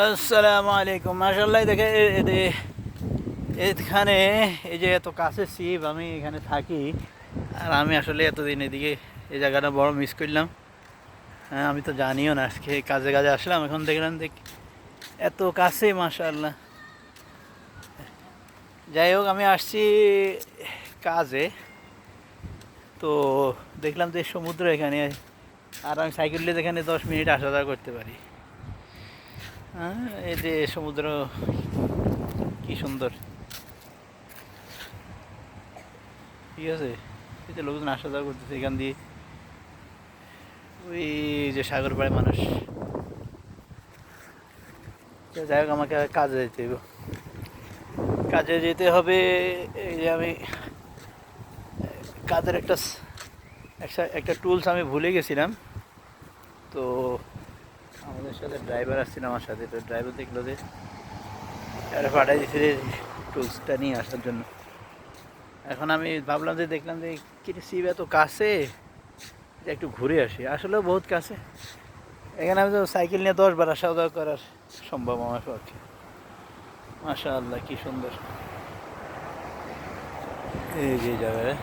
আসসালামু আলাইকুম। মাসাল্লাহ দেখে এখানে এই যে এত কাছে শিব, আমি এখানে থাকি। আর আমি আসলে এতদিন এদিকে এই জায়গাটা বড় মিস করলাম। হ্যাঁ আমি তো জানিও না, আজকে কাজে কাজে আসলাম। এখন দেখলাম দেখ, এত কাছে মাশাল্লাহ যাই হোক, আমি আসছি কাজে। তো দেখলাম যে সমুদ্র এখানে, আর আমি সাইকেল নিয়ে এখানে দশ মিনিট আসা যাওয়া করতে পারি। হ্যাঁ এই যে সমুদ্র, কি সুন্দর। ঠিক আছে? এই যে লোকজন আসা যাওয়া করতেছে এখান দিয়ে। ওই যে সাগর পাড়ে মানুষ। যাই হোক, আমাকে কাজে যেতে হবে কাজে যেতে হবে, এই যে আমি, কাজের একটা একটা টুলস আমি ভুলে গেছিলাম। তো আমাদের সাথে ড্রাইভার আসছিল আমার সাথে, তো ড্রাইভার দেখল যে এটা পাঠাই দিচ্ছে যে টুলসটা নিয়ে আসার জন্য। এখন আমি ভাবলাম যে দেখলাম যে, কি শিব এত কাছে? যে একটু ঘুরে আসি। আসলেও বহুত কাছে। এখানে আমি তো সাইকেল নিয়ে দশ বার আসা যাওয়া করার সম্ভব আমার পক্ষে। মাশা আল্লাহ কী সুন্দর। এই যে জায়গায়।